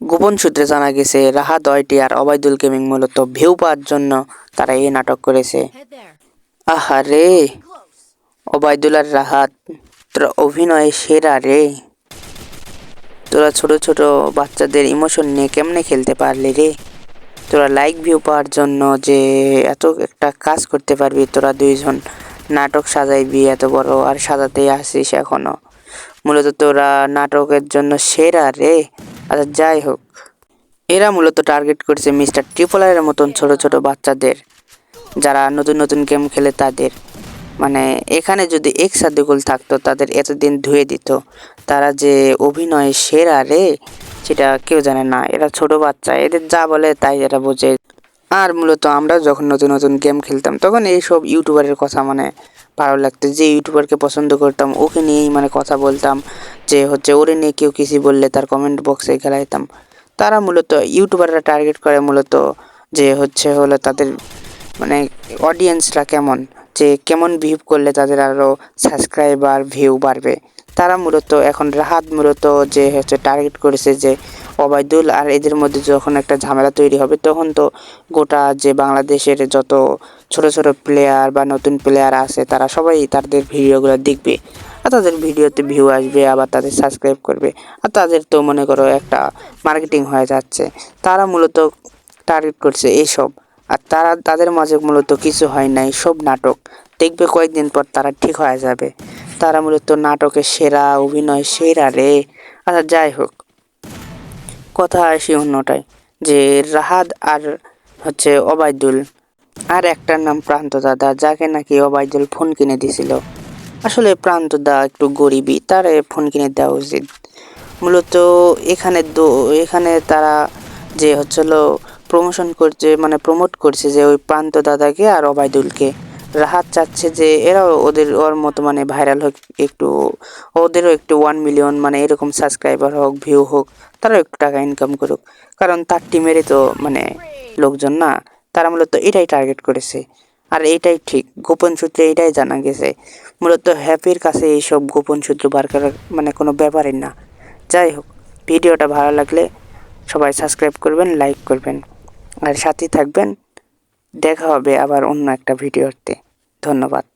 গোপন সূত্রে জানা গেছে রাহা দয়টি আর অবায়দুল গেমিং মূলত ভিউ পাওয়ার জন্য তারা এই নাটক করেছে. আহারে Close. অবায়দুল আর রাহাত তোরা অভিনয়ে সেরা রে তোরা ছোট ছোট বাচ্চাদের ইমোশন নিয়ে কেমনে খেলতে পারলি রে তোরা লাইক ভিউ পাওয়ার জন্য যে এত একটা কাজ করতে পারবি তোরা দুইজন নাটক সাজাইবি এত বড় আর সাজাতেই আসিস এখনও মূলত তোরা নাটকের জন্য সেরা রে আচ্ছা যাই হোক। এরা মূলত টার্গেট করেছে মিস্টার ট্রিপলারের মতন ছোট ছোট বাচ্চাদের, যারা নতুন নতুন গেম খেলে তাদের। মানে এখানে যদি এক গোল থাকতো, তাদের এতদিন ধুয়ে দিত। তারা যে অভিনয় সেরা রে, সেটা কেউ জানে না। এরা ছোট বাচ্চা, এদের যা বলে তাই এরা বোঝে। আর মূলত আমরা যখন নতুন নতুন গেম খেলতাম, তখন এইসব ইউটিউবারের কথা মানে ভালো লাগতো। যে ইউটিউবারকে পছন্দ করতাম, ওকে নিয়েই মানে কথা বলতাম। যে হচ্ছে ওরে নিয়ে কেউ কিছু বললে তার কমেন্ট বক্সে খেলাইতাম তারা মূলত ইউটিউবাররা টার্গেট করে মূলত যে হচ্ছে হলো তাদের মানে অডিয়েন্সরা কেমন। যে কেমন ভিউ করলে তাদের আরও সাবস্ক্রাইবার ভিউ বাড়বে। তারা মূলত এখন রাহাত মূলত যে হচ্ছে টার্গেট করেছে যে অবায়দুল আর এদের মধ্যে যখন একটা ঝামেলা তৈরি হবে, তখন তো গোটা যে বাংলাদেশের যত ছোট ছোট প্লেয়ার বা নতুন প্লেয়ার আছে, তারা সবাই তাদের ভিডিওগুলো দেখবে। আর তাদের ভিডিওতে ভিউ আসবে, আবার তাদের সাবস্ক্রাইব করবে। আর তাদের তো মনে করো একটা মার্কেটিং হয়ে যাচ্ছে। তারা মূলত টার্গেট করছে এইসব। আর তারা, তাদের মাঝে মূলত কিছু হয় নাই, সব নাটক। দেখবে কয়েকদিন পর তারা ঠিক হয়ে যাবে। তারা মূলত নাটকের সেরা, অভিনয় সেরা রে। আচ্ছা যাই হোক। কথা আসি অন্যটায়, যে রাহাদ আর হচ্ছে অবায়দুল আর একটার নাম প্রান্ত দাদা, যাকে নাকি অবায়দুল ফোন কিনে দিছিল। আসলে প্রান্ত দা একটু গরিবই, তার ফোন কিনে দেওয়া উচিত। মূলত এখানে এখানে তারা যে হচ্ছিল প্রমোশন করছে মানে প্রমোট করছে যে ওই প্রান্ত দাদাকে আর অবায়দুলকে রাহাত চাচ্ছে যে এরাও ওদের, ওর মতো মানে ভাইরাল হোক, একটু ওদেরও একটু ওয়ান মিলিয়ন মানে এরকম সাবস্ক্রাইবার হোক ভিউ হোক, তারাও একটু টাকা ইনকাম করুক। কারণ তার টিমেরই তো মানে লোকজন না, তারা মূলত এটাই টার্গেট করেছে। আর এটাই ঠিক, গোপন সূত্রে এটাই জানা গেছে। মূলত হ্যাপির কাছে এইসব গোপন সূত্র বার করার মানে কোনো ব্যাপারই না। যাই হোক, ভিডিওটা ভালো লাগলে সবাই সাবস্ক্রাইব করবেন লাইক করবেন। আর সাথে থাকবেন। দেখা হবে আবার অন্য একটা ভিডিওতে। ধন্যবাদ।